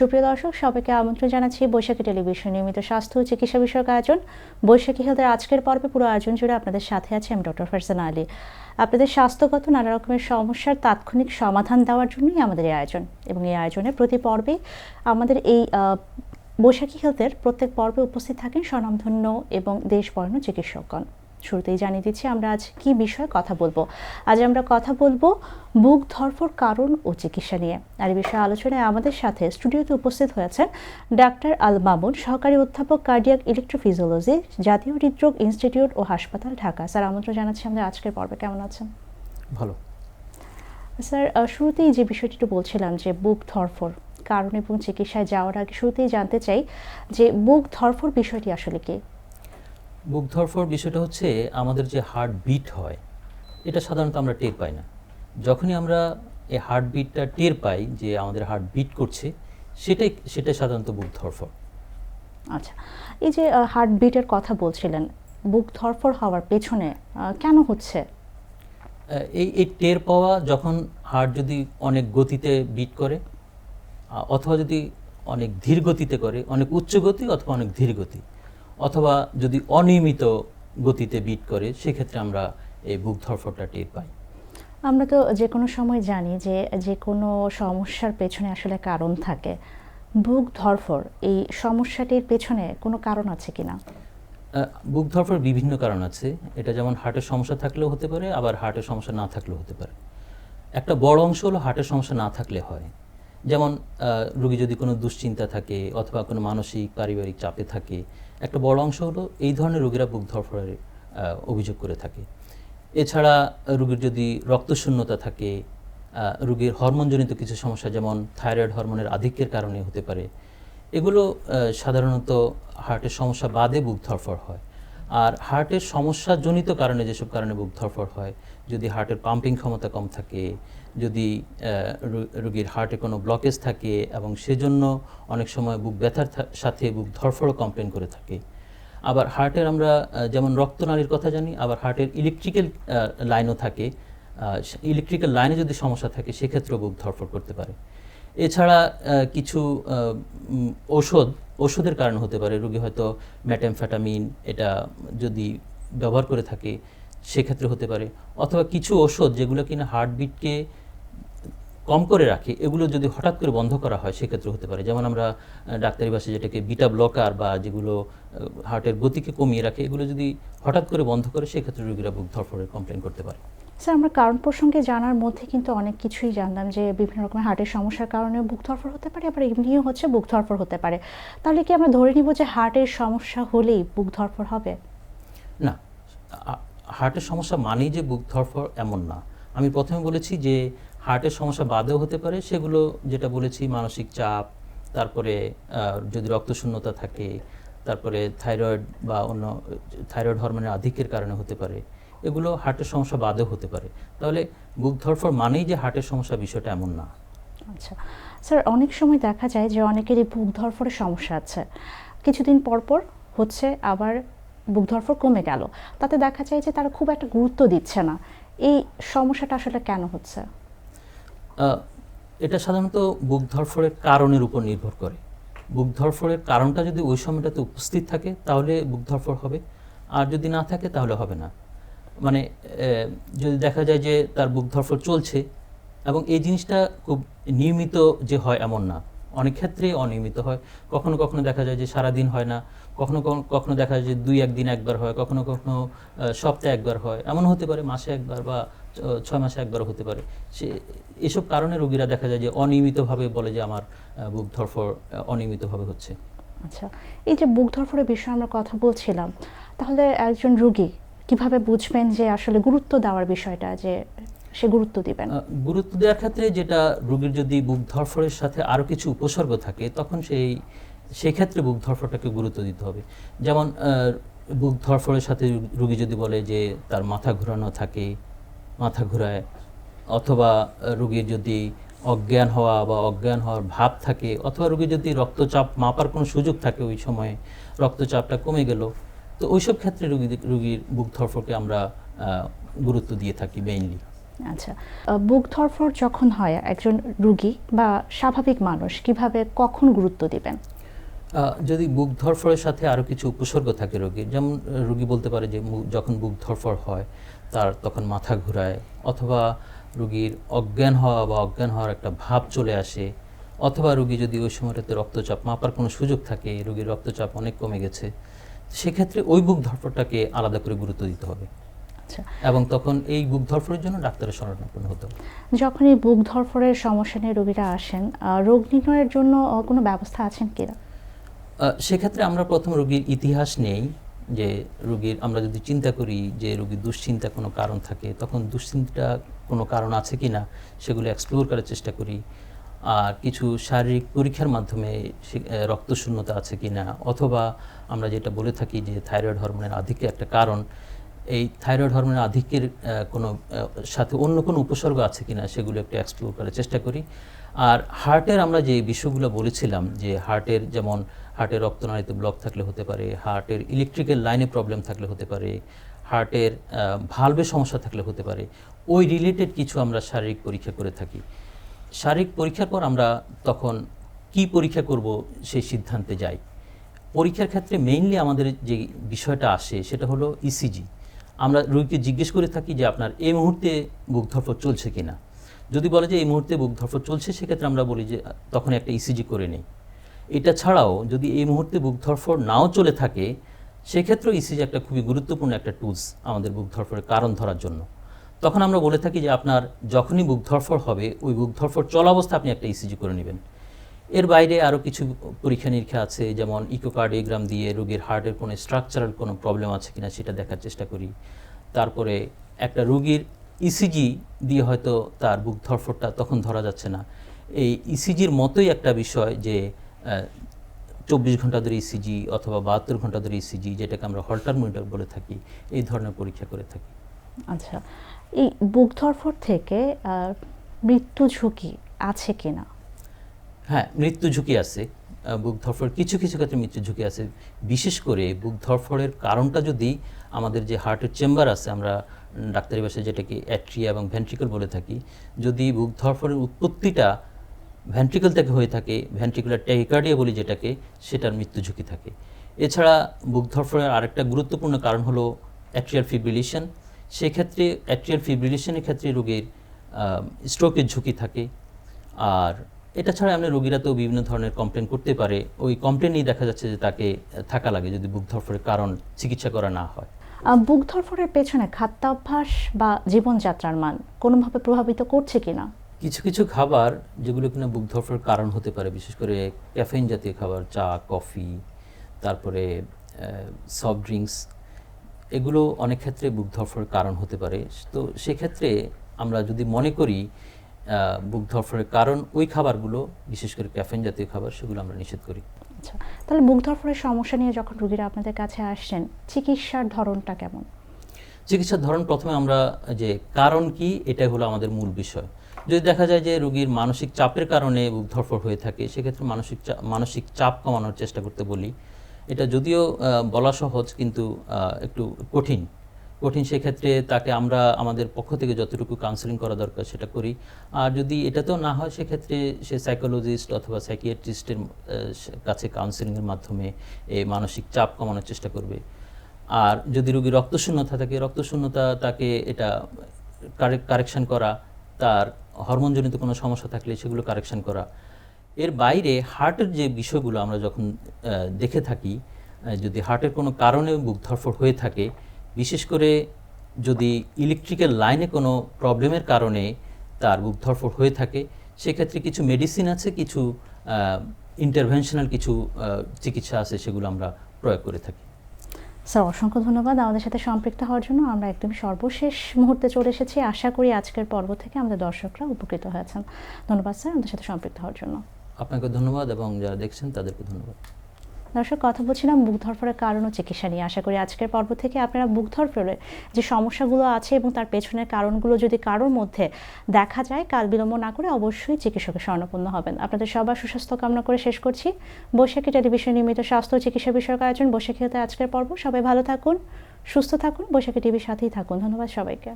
সুপ্রিয় দর্শক, সবাইকে আমন্ত্রণ জানাচ্ছি বৈশাখী টেলিভিশন নিয়মিত স্বাস্থ্য ও চিকিৎসা বিষয়ক আয়োজন। বৈশাখী হেলথের আজকের পর্বে পুরো আয়োজন জুড়ে আপনাদের সাথে আছে আমি ডক্টর ফারজানা আলী। আপনাদের স্বাস্থ্যগত নানা রকমের সমস্যার তাৎক্ষণিক সমাধান দেওয়ার জন্যই আমাদের এই আয়োজন এবং এই আয়োজনে প্রতি পর্বে আমাদের এই বৈশাখী হেলথের প্রত্যেক পর্বে উপস্থিত থাকেন স্বনামধন্য এবং দেশবর্ণ চিকিৎসকগণ। শুরুতেই জানিয়ে দিচ্ছি আমরা আজ কি বিষয়ে কথা বলব। আজ আমরা কথা বলব বুক ধরফর কারণ ও চিকিৎসা নিয়ে। আর এই বিষয়ে আলোচনায় আমাদের সাথে স্টুডিওতে উপস্থিত হয়েছেন ডাক্তার আল মামুন সহকারী অধ্যাপক কার্ডিয়াক ইলেকট্রোফিজিওলজি জাতীয় হৃদরোগ ইনস্টিটিউট ও হাসপাতাল ঢাকা। স্যার আমন্ত্রণ জানাচ্ছি আমাদের আজকের পর্বে। কেমন আছেন? ভালো। স্যার শুরুতেই যে বিষয়টি একটু বলছিলাম যে বুক ধরফর কারণ এবং চিকিৎসায় যাওয়ার আগে শুরুতেই জানতে চাই যে বুক ধরফর বিষয়টি আসলে কি? বুক ধরফর বিষয়টা হচ্ছে আমাদের যে হার্ট বিট হয় এটা সাধারণত আমরা টের পাই না। যখনই আমরা এই হার্ট বিটটা টের পাই যে আমাদের হার্ট বিট করছে সেটাই সেটাই সাধারণত বুক ধরফর আচ্ছা এই যে হার্ট বিটের কথা বলছিলেন বুক ধরফর হওয়ার পেছনে কেন হচ্ছে? এই এই টের পাওয়া যখন হার্ট যদি অনেক গতিতে বিট করে অথবা যদি অনেক ধীর গতিতে করে অনেক উচ্চ গতি অথবা অনেক ধীর গতি অথবা যদি অনিয়মিত গতিতে বিট করে সেক্ষেত্রে আমরা এই বুক ধরফরটা টের পাই। আমরা তো যে কোনো সময় জানি যে যে কোনো সমস্যার পেছনে আসলে কারণ থাকে। বুক ধরফর এই সমস্যাটির পেছনে কোনো কারণ আছে কিনা? বুক ধরফর বিভিন্ন কারণ আছে। এটা যেমন হার্টের সমস্যা থাকলেও হতে পারে আবার হার্টের সমস্যা না থাকলেও হতে পারে। একটা বড় অংশ হলো হার্টের সমস্যা না থাকলে হয়। যেমন রোগী যদি কোনো দুশ্চিন্তা থাকে অথবা কোনো মানসিক, পারিবারিক চাপে থাকে, একটা বড় অংশ হলো এই ধরনের রোগীরা বুক ধরফরের অভিযোগ করে থাকে। এছাড়া রোগীর যদি রক্তশূন্যতা থাকে রোগীর হরমোনজনিত কিছু সমস্যা যেমন থাইরয়েড হরমোনের আধিক্যের কারণে হতে পারে, এগুলো সাধারণত হার্টের সমস্যা বাদে বুক ধরফর হয়। আর হার্টের সমস্যাজনিত কারণে যেসব কারণে বুক ধরফর হয়, যদি হার্টের পাম্পিং ক্ষমতা কম থাকে, যদি রোগীর হার্টে কোনো ব্লকেজ থাকে এবং সেজন্য অনেক সময় বুক ব্যথার সাথে বুক ধরফরও কমপ্লেন করে থাকে। আবার হার্টের আমরা যেমন রক্তনালীর কথা জানি, আবার হার্টের ইলেকট্রিক্যাল লাইনও থাকে ইলেকট্রিক্যাল লাইনে যদি সমস্যা থাকে, সেক্ষেত্রেও বুক ধরফর করতে পারে। এছাড়া কিছু ঔষধ ওষুধের কারণে হতে পারে, রোগী হয়তো ম্যাটামফেটামিন এটা যদি ব্যবহার করে থাকে সেক্ষেত্রে হতে পারে, অথবা কিছু ওষুধ যেগুলো কিনা হার্টবিটকে কম করে রাখে, এগুলো যদি হঠাৎ করে বন্ধ করা হয় সেক্ষেত্রে হতে পারে। যেমন আমরা ডাক্তারি ভাষায় যেটাকে বিটা ব্লকার বা যেগুলো হার্টের গতিকে কমিয়ে রাখে, এগুলো যদি হঠাৎ করে বন্ধ করে সেক্ষেত্রে রোগীরা বুক ধরফরের কমপ্লেন করতে পারে। স্যার, আমরা কারণ প্রসঙ্গে জানার মধ্যে কিন্তু অনেক কিছুই জানলাম যে বিভিন্ন রকমের হার্টের সমস্যার কারণে বুক ধরফর হতে পারে, আবার এমনিও হচ্ছে বুক ধরফর হতে পারে। তাহলে কি আমরা ধরে নিব যে হার্টের সমস্যা হলেই বুক ধরফর হবে? না হার্টের সমস্যা মানেই যে বুক ধরফর এমন না। আমি প্রথমে বলেছি যে হার্টের সমস্যা বাদেও হতে পারে, সেগুলো যেটা বলেছি, মানসিক চাপ, তারপরে যদি রক্তশূন্যতা থাকে, তারপরে থাইরয়েড বা অন্য, থাইরয়েড হরমোনের আধিক্যের কারণে হতে পারে। এগুলো হার্টের সমস্যা বাদেও হতে পারে। তাহলে বুক ধরফর মানেই যে হার্টের সমস্যা বিষয়টা এমন না। আচ্ছা। স্যার অনেক সময় দেখা যায় যে অনেকেরই বুক ধরফরের সমস্যা আছে। কিছুদিন পর পর হচ্ছে আবার বুক ধরফর কমে গেল। তাতে দেখা যায় যে তারা খুব একটা গুরুত্ব দিচ্ছে না। এই সমস্যাটা আসলে কেন হচ্ছে? এটা সাধারণত বুক ধরফরের কারণের উপর নির্ভর করে। বুক ধরফরের কারণটা যদি ওই সময়টাতে উপস্থিত থাকে তাহলে বুক ধরফর হবে। আর যদি না থাকে তাহলে হবে না। মানে যদি দেখা যায় যে তার বুক ধরফর চলছে এবং এই জিনিসটা খুব নিয়মিত যে হয় এমন না। অনেক ক্ষেত্রেই অনিয়মিত হয়। কখনো কখনো দেখা যায় যে সারা দিন হয় না, কখনো কখনো- দেখা যায় যে দুই একদিন একবার হয়, কখনো কখনো সপ্তাহে একবার হয়। এমন হতে পারে মাসে একবার বা ছয় মাসে একবার হতে পারে। সে, এসব কারণে রোগীরা দেখা যায় যে অনিয়মিতভাবে বলে যে আমার বুক ধরফর অনিয়মিতভাবে হচ্ছে। আচ্ছা এই যে বুক ধরফরের বিষয়ে আমরা কথা বলছিলাম, তাহলে একজন রোগী কীভাবে বুঝবেন যে আসলে গুরুত্ব দেওয়ার বিষয়টা, যে সে গুরুত্ব দিবেন? গুরুত্ব দেওয়ার ক্ষেত্রে যেটা রোগীর যদি বুক ধরফরের সাথে আরও কিছু উপসর্গ থাকে, তখন সেই সেই ক্ষেত্রে বুক ধরফরটাকে গুরুত্ব দিতে হবে। যেমন বুক ধরফরের সাথে রোগী যদি বলে যে তার মাথা ঘোরানো থাকে, মাথা ঘোরায়, অথবা রোগীর যদি অজ্ঞান হওয়া বা অজ্ঞান হওয়ার ভাব থাকে, অথবা রোগীর যদি রক্তচাপ মাপার কোনো সুযোগ থাকে ওই সময়ে, রক্তচাপটা কমে গেল তো ওইসব ক্ষেত্রে রোগী রোগীর বুক ধরফরকে আমরা গুরুত্ব দিয়ে থাকি মেইনলি আচ্ছা বুক ধরফর যখন হয় একজন রুগী বা স্বাভাবিক মানুষ কীভাবে কখন গুরুত্ব দিবেন? যদি বুক ধরফরের সাথে আরও কিছু উপসর্গ থাকে রোগীর যেমন রোগী বলতে পারে যে যখন বুক ধরফর হয় তার তখন মাথা ঘোরায় অথবা রোগীর অজ্ঞান হওয়া বা অজ্ঞান হওয়ার একটা ভাব চলে আসে অথবা রোগী যদি ওই সময়টাতে রক্তচাপ মাপার কোনো সুযোগ থাকে রোগীর রক্তচাপ অনেক কমে গেছে সেক্ষেত্রে ওই বুক ধরফরটাকে আলাদা করে গুরুত্ব দিতে হবে। আচ্ছা। এবং তখন এই বুক ধরফরের জন্য ডাক্তারের শরণাপন্ন হতে হবে। যখন এই বুক ধরফরের সমস্যা নিয়ে রোগীরা আসেন রোগ নির্ণয়ের জন্য কোনো ব্যবস্থা আছেন কিনা? সেক্ষেত্রে আমরা প্রথম রোগীর ইতিহাস নেই যে রোগীর আমরা যদি চিন্তা করি যে রোগীর দুশ্চিন্তা কোনো কারণ থাকে তখন দুশ্চিন্তা কোনো কারণ আছে কি না সেগুলো এক্সপ্লোর করার চেষ্টা করি। আর কিছু শারীরিক পরীক্ষার মাধ্যমে রক্তশূন্যতা আছে কি না অথবা আমরা যেটা বলে থাকি যে থাইরয়েড হরমোনের আধিক্যের একটা কারণ। এই থাইরয়েড হরমোনের আধিক্যের কোনো সাথে অন্য কোনো উপসর্গ আছে কি না সেগুলো একটু এক্সপ্লোর করার চেষ্টা করি। আর হার্টের আমরা যে বিষয়গুলো বলেছিলাম যে হার্টের যেমন হার্টের রক্তনালীতে ব্লক থাকলে হতে পারে, হার্টের ইলেকট্রিক্যাল লাইনে প্রবলেম থাকলে হতে পারে, হার্টের ভালভে সমস্যা থাকলে হতে পারে, ওই রিলেটেড কিছু আমরা শারীরিক পরীক্ষা করে থাকি। শারীরিক পরীক্ষার পর আমরা তখন কি পরীক্ষা করব সেই সিদ্ধান্তে যাই। পরীক্ষার ক্ষেত্রে মেইনলি আমাদের যে বিষয়টা আসে সেটা হলো ইসিজি আমরা রোগীকে জিজ্ঞেস করে থাকি যে আপনার এই মুহূর্তে বুক ধরফর চলছে কিনা। যদি বলে যে এই মুহূর্তে বুক ধরফর চলছে, সেক্ষেত্রে আমরা বলি যে তখন একটা ইসিজি করে নেই। এটা ছাড়াও যদি এই মুহূর্তে বুক ধরফর নাও চলে থাকে, সেক্ষেত্রেও ইসিজি একটা খুবই গুরুত্বপূর্ণ একটা টুলস আমাদের বুক ধরফরের কারণ ধরার জন্য। তখন আমরা বলে থাকি যে আপনার যখনই বুক ধরফর হবে, ওই বুক ধরফর চলাবস্থা আপনি একটা ইসিজি করে নেবেন। এর বাইরে আরও কিছু পরীক্ষা নিরীক্ষা আছে, যেমন ইকোকার্ডিওগ্রাম দিয়ে রোগীর হার্টের কোনো স্ট্রাকচারাল কোনো প্রবলেম আছে কিনা সেটা দেখার চেষ্টা করি। তারপরে একটা রোগীর ইসিজি দিয়ে হয়তো তার বুক ধরফরটা তখন ধরা যাচ্ছে না। এই ইসিজির মতোই একটা বিষয় যে চব্বিশ ঘণ্টা ধরে ইসিজি অথবা বাহাত্তর ঘণ্টা ধরে ইসিজি যেটাকে আমরা হল্টার মনিটর বলে থাকি, এই ধরনের পরীক্ষা করে থাকি। আচ্ছা এই বুক ধরফর থেকে মৃত্যু ঝুঁকি আছে কিনা? হ্যাঁ মৃত্যু ঝুঁকি আছে বুক ধরফর কিছু কিছু ক্ষেত্রে মৃত্যু ঝুঁকি আছে। বিশেষ করে বুক ধরফরের কারণটা যদি আমাদের যে হার্টের চেম্বার আছে, আমরা ডাক্তারি ভাষায় যেটাকে অ্যাট্রিয়া এবং ভেন্ট্রিকল বলে থাকি, যদি বুক ধরফরের উৎপত্তিটা ভেন্ট্রিকল থেকে হয়ে থাকে ভেন্ট্রিকুলার ট্যাকিকার্ডিয়া বলি যেটাকে, সেটার মৃত্যু ঝুঁকি থাকে। এছাড়া বুক ধরফরের আরেকটা গুরুত্বপূর্ণ কারণ হলো অ্যাট্রিয়াল ফিব্রিলেশন সেক্ষেত্রে অ্যাট্রিয়াল ফিব্রিলেশনের ক্ষেত্রে রোগীর স্ট্রোকের ঝুঁকি থাকে। আর এটা ছাড়া আমরা রোগীরা তো বিভিন্ন ধরনের কমপ্লেন করতে পারে। ওই কমপ্লেনই দেখা যাচ্ছে যে তাকে থাকা লাগে যদি বুক ধরফরের কারণ চিকিৎসা করা না হয়। বুক ধরফরের পেছনে খাদ্যাভ্যাস বা জীবনযাত্রার মান কোনোভাবে প্রভাবিত করছে কিনা? কিছু কিছু খাবার যেগুলো কিনা বুক ধরফরের কারণ হতে পারে বিশেষ করে ক্যাফেইন জাতীয় খাবার চা কফি তারপরে সফট ড্রিঙ্কস এগুলো অনেক ক্ষেত্রে বুক ধরফরের কারণ হতে পারে। তো সেক্ষেত্রে আমরা যদি মনে করি বুক ধরফরের কারণ ওই খাবারগুলো বিশেষ করে ক্যাফেন জাতীয় খাবার সেগুলো আমরা নিষেধ করি। আচ্ছা তাহলে বুক ধরফরের সমস্যা নিয়ে যখন রুগীরা আপনাদের কাছে আসছেন চিকিৎসার ধরনটা কেমন? চিকিৎসার ধরন প্রথমে আমরা যে কারণ কি এটাই হলো আমাদের মূল বিষয়। যদি দেখা যায় যে রোগীর মানসিক চাপের কারণে বুক ধরফর হয়ে থাকে সেক্ষেত্রে মানসিক মানসিক চাপ কমানোর চেষ্টা করতে বলি। এটা যদিও বলা সহজ, কিন্তু একটু কঠিন। কঠিন সেক্ষেত্রে তাকে আমরা আমাদের পক্ষ থেকে যতটুকু কাউন্সেলিং করা দরকার সেটা করি। আর যদি এটাতেও না হয়, সেক্ষেত্রে সে সাইকোলজিস্ট অথবা সাইকিয়াট্রিস্টের কাছে কাউন্সেলিংয়ের মাধ্যমে এই মানসিক চাপ কমানোর চেষ্টা করবে। আর যদি রোগী রক্তশূন্যতা থাকে, রক্তশূন্যতা তাকে এটা কারেকশন করা, তার হরমোনজনিত কোনো সমস্যা থাকলে সেগুলো কারেকশন করা এর বাইরে হার্টের যে বিষয়গুলো আমরা যখন দেখে থাকি যদি হার্টের কোনো কারণে বুক ধরফর হয়ে থাকে, বিশেষ করে যদি ইলেকট্রিক্যাল লাইনে কোনো প্রবলেমের কারণে তার বুক ধরফর হয়ে থাকে, সেক্ষেত্রে কিছু মেডিসিন আছে, কিছু ইন্টারভেনশনাল কিছু চিকিৎসা আছে, সেগুলো আমরা প্রয়োগ করে থাকি। স্যার, অসংখ্য ধন্যবাদ আমাদের সাথে সম্পৃক্ত হওয়ার জন্য। আমরা একদম সর্বশেষ মুহূর্তে চলে এসেছি। আশা করি আজকের পর্ব থেকে আমাদের দর্শকরা উপকৃত হয়েছেন। ধন্যবাদ স্যার আমাদের সাথে সম্পৃক্ত হওয়ার জন্য। আপনাকে ধন্যবাদ এবং যারা দেখছেন তাদেরকে ধন্যবাদ। দর্শক, কথা বলছিলাম বুক ধরফরের কারণ ও চিকিৎসা নিয়ে। আশা করি আজকের পর্ব থেকে আপনারা বুক ধরফরের যে সমস্যাগুলো আছে এবং তার পেছনের কারণগুলো যদি কারোর মধ্যে দেখা যায়, কাল বিলম্ব না করে অবশ্যই চিকিৎসকের স্বর্ণপূর্ণ হবেন। আপনাদের সবার সুস্বাস্থ্য কামনা করে শেষ করছি। বৈশাখী টেলিভিশন নিয়মিত স্বাস্থ্য চিকিৎসা বিষয়ক আয়োজন বৈশাখী হতে আজকের পর্ব। সবাই ভালো থাকুন, সুস্থ থাকুন, বৈশাখী টিভির সাথেই থাকুন। ধন্যবাদ সবাইকে।